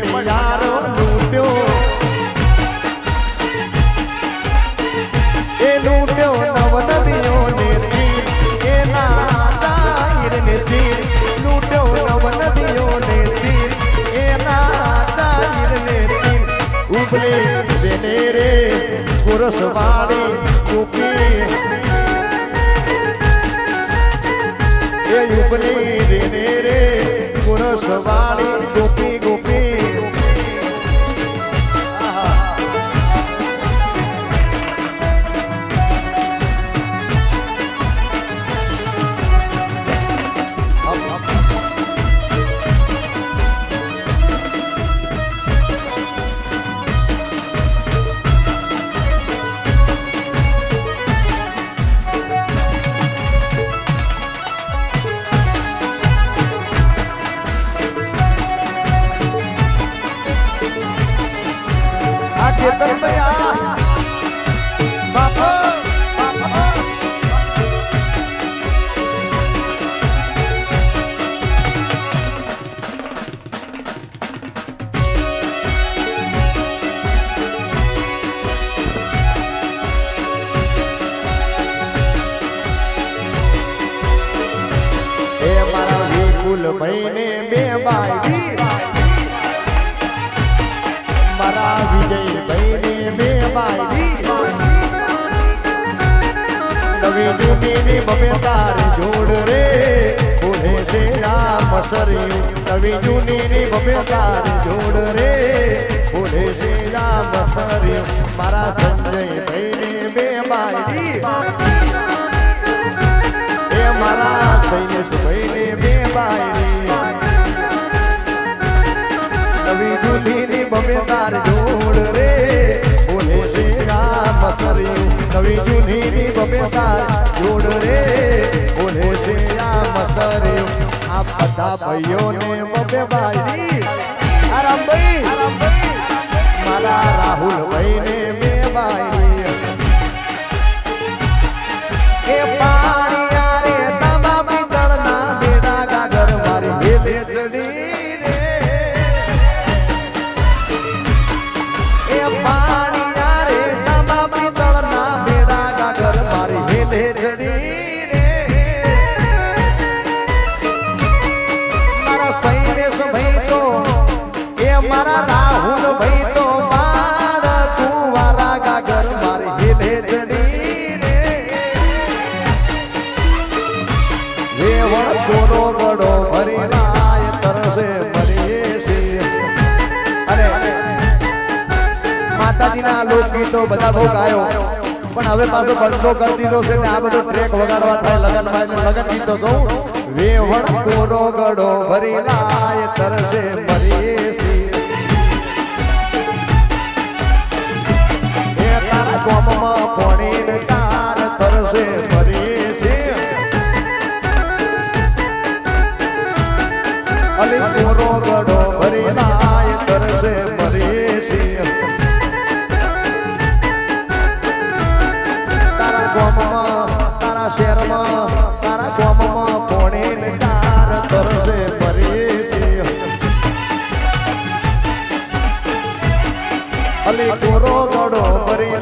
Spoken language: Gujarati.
બળિયારો લૂટ્યો. એ લૂટ્યો નવ નદીઓ ને તીર એના તાર ને તીર લૂટ્યો નવ નદીઓ રે ગુરસ ટોપી આ કેતન ભૈયા બાપા બે બાઈ મારા વિજય નવી જૂની બબે તાર જોડ રે બોલે છે રામ સર્યું નવી જૂની બબે તાર જોડ રે બોલે છે રામ સર્યું મારા સંજય ભાઈને બે બાઈ એ મારા શૈલેષ ભાઈને સર્યું આ બધા ભાઈઓને બબે બાઈ આરામ ભાઈ. મારા રાહુલ ભાઈને બે બાઈ મારા રાહુલ ભાઈ તો માતાજીના લોકગીતો બધા બહુ ગાયો. પણ હવે પાછો બંધો કરી દીધો છે ને આ બધો ટ્રેક વગાડવા લગન ગીતો કહું. વેવણ કોરો ગડો ભરી લાય તરસે મરીએ અલી મોરો ગડો ભરી નાય કરશે છીએ તારા ગામમાં તારા શહેરમાં તારા ગામમાં પોણે કાર કરશે છીએ અલી કોરો ગડો ભરી